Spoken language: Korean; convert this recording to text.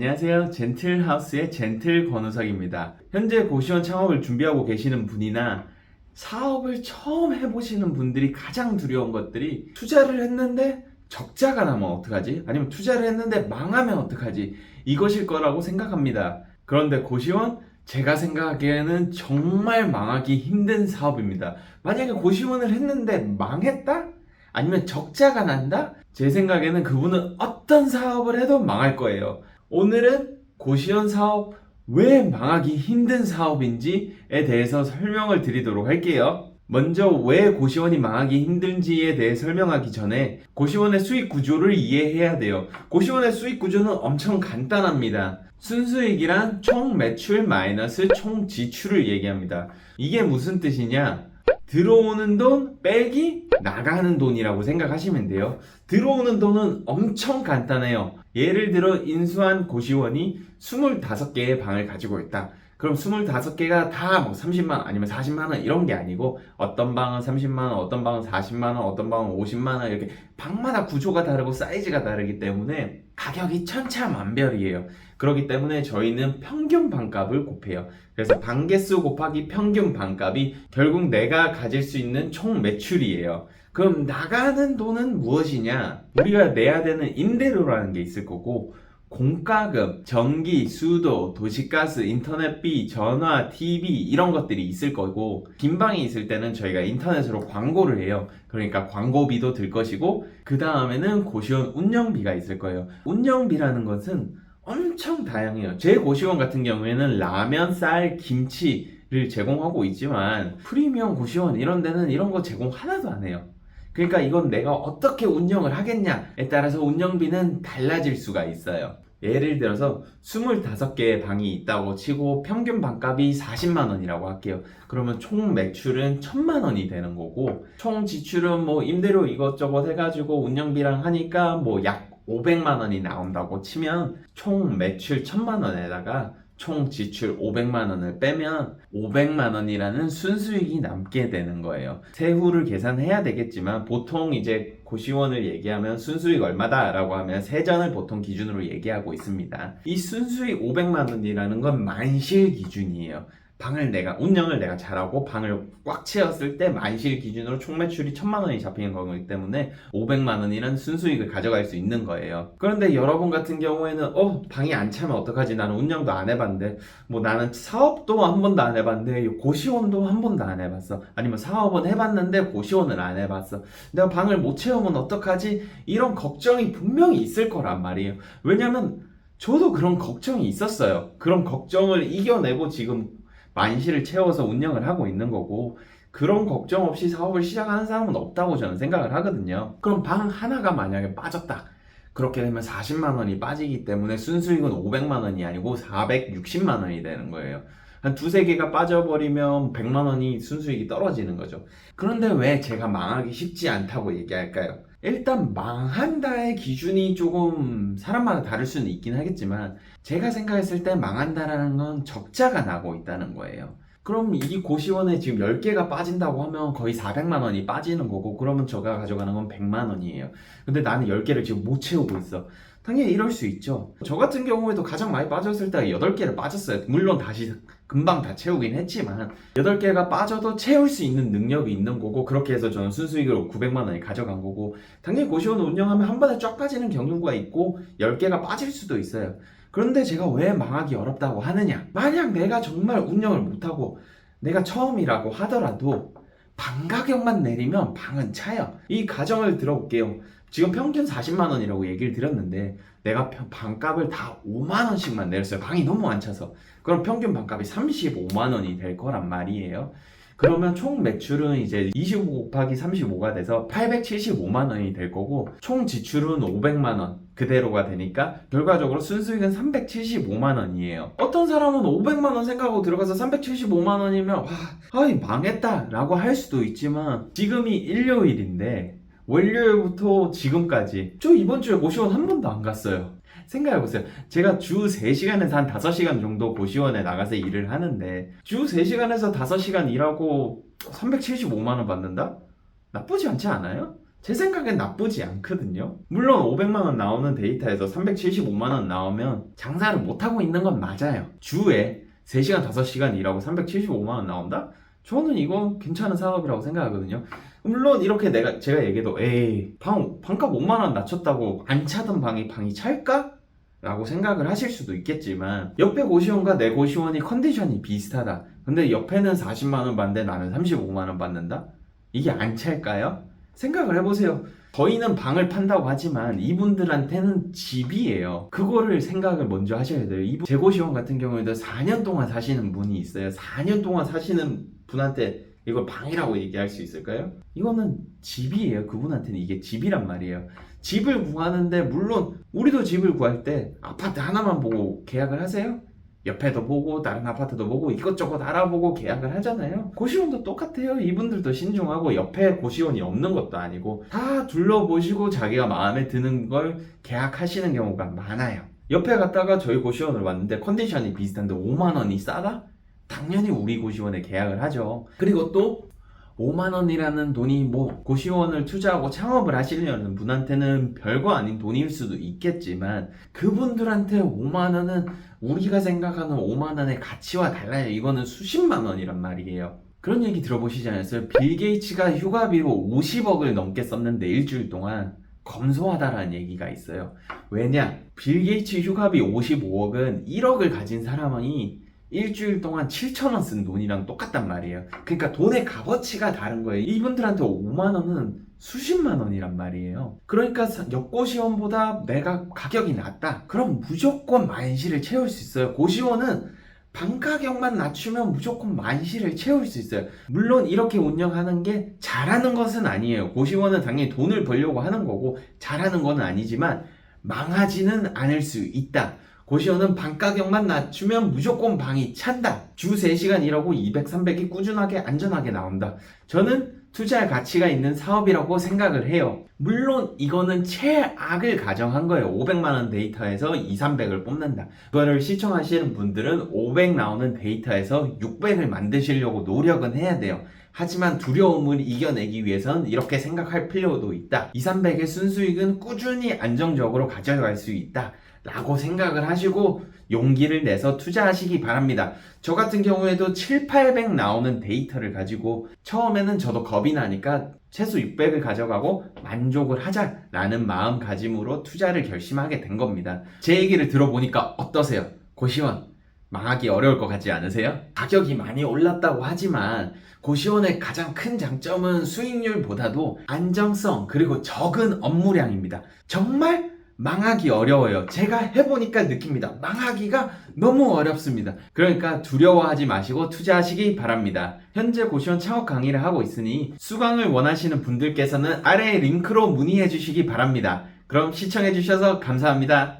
안녕하세요. 젠틀하우스의 젠틀 권우석입니다. 현재 고시원 창업을 준비하고 계시는 분이나 사업을 처음 해보시는 분들이 가장 두려운 것들이 투자를 했는데 적자가 나면 어떡하지? 아니면 투자를 했는데 망하면 어떡하지? 이것일 거라고 생각합니다. 그런데 고시원 제가 생각하기에는 정말 망하기 힘든 사업입니다. 만약에 고시원을 했는데 망했다? 아니면 적자가 난다? 제 생각에는 그분은 어떤 사업을 해도 망할 거예요. 오늘은 고시원 사업 왜 망하기 힘든 사업인지에 대해서 설명을 드리도록 할게요. 먼저 왜 고시원이 망하기 힘든지에 대해 설명하기 전에 고시원의 수익 구조를 이해해야 돼요. 고시원의 수익 구조는 엄청 간단합니다. 순수익이란 총 매출 마이너스 총 지출을 얘기합니다. 이게 무슨 뜻이냐? 들어오는 돈 빼기 나가는 돈이라고 생각하시면 돼요. 들어오는 돈은 엄청 간단해요. 예를 들어 인수한 고시원이 25개의 방을 가지고 있다. 그럼 25개가 다 뭐 30만원 아니면 40만원 이런 게 아니고 어떤 방은 30만원, 어떤 방은 40만원, 어떤 방은 50만원 이렇게 방마다 구조가 다르고 사이즈가 다르기 때문에 가격이 천차만별이에요. 그렇기 때문에 저희는 평균 방값을 곱해요. 그래서 방개수 곱하기 평균 방값이 결국 내가 가질 수 있는 총 매출이에요. 그럼 나가는 돈은 무엇이냐? 우리가 내야 되는 임대료라는 게 있을 거고 공과금, 전기, 수도, 도시가스, 인터넷비, 전화, TV 이런 것들이 있을 거고 빈 방이 있을 때는 저희가 인터넷으로 광고를 해요. 그러니까 광고비도 들 것이고 그 다음에는 고시원 운영비가 있을 거예요. 운영비라는 것은 엄청 다양해요. 제 고시원 같은 경우에는 라면, 쌀, 김치 를 제공하고 있지만 프리미엄 고시원 이런 데는 이런 거 제공 하나도 안 해요. 그러니까 이건 내가 어떻게 운영을 하겠냐에 따라서 운영비는 달라질 수가 있어요. 예를 들어서 25개의 방이 있다고 치고 평균 방값이 40만 원이라고 할게요. 그러면 총 매출은 1000만 원이 되는 거고 총 지출은 뭐 임대료 이것저것 해가지고 운영비랑 하니까 뭐 약 500만 원이 나온다고 치면 총 매출 1000만 원에다가 총 지출 500만 원을 빼면 500만 원이라는 순수익이 남게 되는 거예요. 세후를 계산해야 되겠지만 보통 이제 고시원을 얘기하면 순수익 얼마다라고 하면 세전을 보통 기준으로 얘기하고 있습니다. 이 순수익 500만 원이라는 건 만실 기준이에요. 방을 내가 운영을 내가 잘하고 방을 꽉 채웠을 때 만실 기준으로 총 매출이 천만 원이 잡히는 거기 때문에 500만 원이라는 순수익을 가져갈 수 있는 거예요. 그런데 여러분 같은 경우에는 어 방이 안 차면 어떡하지? 나는 운영도 안 해봤는데 뭐 나는 사업도 한 번도 안 해봤는데 고시원도 한 번도 안 해봤어. 아니면 사업은 해봤는데 고시원을 안 해봤어. 내가 방을 못 채우면 어떡하지? 이런 걱정이 분명히 있을 거란 말이에요. 왜냐면 저도 그런 걱정이 있었어요. 그런 걱정을 이겨내고 지금 만실을 채워서 운영을 하고 있는 거고 그런 걱정 없이 사업을 시작하는 사람은 없다고 저는 생각을 하거든요. 그럼 방 하나가 만약에 빠졌다. 그렇게 되면 40만 원이 빠지기 때문에 순수익은 500만 원이 아니고 460만 원이 되는 거예요. 한 두세 개가 빠져버리면 100만 원이 순수익이 떨어지는 거죠. 그런데 왜 제가 망하기 쉽지 않다고 얘기할까요? 일단 망한다의 기준이 조금 사람마다 다를 수는 있긴 하겠지만 제가 생각했을 때 망한다라는 건 적자가 나고 있다는 거예요. 그럼 이 고시원에 지금 10개가 빠진다고 하면 거의 400만 원이 빠지는 거고 그러면 제가 가져가는 건 100만 원이에요. 근데 나는 10개를 지금 못 채우고 있어. 당연히 이럴 수 있죠. 저 같은 경우에도 가장 많이 빠졌을 때가 8개를 빠졌어요. 물론 다시 금방 다 채우긴 했지만 8개가 빠져도 채울 수 있는 능력이 있는 거고 그렇게 해서 저는 순수익으로 900만 원이 가져간 거고 당연히 고시원 운영하면 한 번에 쫙 빠지는 경우가 있고 10개가 빠질 수도 있어요. 그런데 제가 왜 망하기 어렵다고 하느냐? 만약 내가 정말 운영을 못하고 내가 처음이라고 하더라도 방 가격만 내리면 방은 차요. 이 가정을 들어볼게요. 지금 평균 40만 원이라고 얘기를 드렸는데 내가 평- 방값을 다 5만 원씩만 내렸어요. 방이 너무 안 차서. 그럼 평균 방값이 35만 원이 될 거란 말이에요. 그러면 총 매출은 이제 25 곱하기 35가 돼서 875만 원이 될 거고 총 지출은 500만 원 그대로가 되니까 결과적으로 순수익은 375만 원이에요. 어떤 사람은 500만 원 생각하고 들어가서 375만 원이면 와, 아이 망했다라고 할 수도 있지만 지금이 일요일인데 월요일부터 지금까지 저 이번 주에 고시원 한 번도 안 갔어요. 생각해보세요. 제가 주 3시간에서 한 5시간 정도 고시원에 나가서 일을 하는데 주 3시간에서 5시간 일하고 375만원 받는다? 나쁘지 않지 않아요? 제 생각엔 나쁘지 않거든요. 물론 500만원 나오는 데이터에서 375만원 나오면 장사를 못하고 있는 건 맞아요. 주에 3시간, 5시간 일하고 375만원 나온다? 저는 이거 괜찮은 사업이라고 생각하거든요. 물론 이렇게 내가 제가 얘기해도 에이 방 방값 5만 원 낮췄다고 안 차던 방이 방이 찰까? 라고 생각을 하실 수도 있겠지만 옆에 고시원과 내 고시원이 컨디션이 비슷하다. 근데 옆에는 40만 원 받는데 나는 35만 원 받는다? 이게 안 찰까요? 생각을 해보세요. 저희는 방을 판다고 하지만 이분들한테는 집이에요. 그거를 생각을 먼저 하셔야 돼요. 이분 재고시원 같은 경우에도 4년 동안 사시는 분이 있어요. 4년 동안 사시는 분한테 이걸 방이라고 얘기할 수 있을까요? 이거는 집이에요. 그분한테는 이게 집이란 말이에요. 집을 구하는데 물론 우리도 집을 구할 때 아파트 하나만 보고 계약을 하세요? 옆에도 보고 다른 아파트도 보고 이것저것 알아보고 계약을 하잖아요. 고시원도 똑같아요. 이분들도 신중하고 옆에 고시원이 없는 것도 아니고 다 둘러보시고 자기가 마음에 드는 걸 계약하시는 경우가 많아요. 옆에 갔다가 저희 고시원을 왔는데 컨디션이 비슷한데 5만 원이 싸다? 당연히 우리 고시원에 계약을 하죠. 그리고 또 5만 원이라는 돈이 뭐 고시원을 투자하고 창업을 하시려는 분한테는 별거 아닌 돈일 수도 있겠지만 그분들한테 5만 원은 우리가 생각하는 5만 원의 가치와 달라요. 이거는 수십만 원이란 말이에요. 그런 얘기 들어보시지 않았어요? 빌 게이츠가 휴가비로 50억을 넘게 썼는데 일주일 동안 검소하다라는 얘기가 있어요. 왜냐? 빌 게이츠 휴가비 55억은 1억을 가진 사람이 일주일 동안 7천원 쓴 돈이랑 똑같단 말이에요. 그러니까 돈의 값어치가 다른 거예요. 이분들한테 5만 원은 수십만 원이란 말이에요. 그러니까 사- 옆고시원보다 내가 가격이 낮다. 그럼 무조건 만시를 채울 수 있어요. 고시원은 방 가격만 낮추면 무조건 만시를 채울 수 있어요. 물론 이렇게 운영하는 게 잘하는 것은 아니에요. 고시원은 당연히 돈을 벌려고 하는 거고 잘하는 건 아니지만 망하지는 않을 수 있다. 고시원은 방 가격만 낮추면 무조건 방이 찬다. 주 3시간 일하고 200, 300이 꾸준하게 안전하게 나온다. 저는 투자할 가치가 있는 사업이라고 생각을 해요. 물론 이거는 최악을 가정한 거예요. 500만원 데이터에서 2, 300을 뽑는다. 그거를 시청하시는 분들은 500 나오는 데이터에서 600을 만드시려고 노력은 해야 돼요. 하지만 두려움을 이겨내기 위해선 이렇게 생각할 필요도 있다. 2, 300의 순수익은 꾸준히 안정적으로 가져갈 수 있다. 라고 생각을 하시고 용기를 내서 투자하시기 바랍니다. 저 같은 경우에도 7, 800 나오는 데이터를 가지고 처음에는 저도 겁이 나니까 최소 600을 가져가고 만족을 하자라는 마음가짐으로 투자를 결심하게 된 겁니다. 제 얘기를 들어보니까 어떠세요? 고시원 망하기 어려울 것 같지 않으세요? 가격이 많이 올랐다고 하지만 고시원의 가장 큰 장점은 수익률보다도 안정성 그리고 적은 업무량입니다. 정말 망하기 어려워요. 제가 해보니까 느낍니다. 망하기가 너무 어렵습니다. 그러니까 두려워하지 마시고 투자하시기 바랍니다. 현재 고시원 창업 강의를 하고 있으니 수강을 원하시는 분들께서는 아래 링크로 문의해 주시기 바랍니다. 그럼 시청해 주셔서 감사합니다.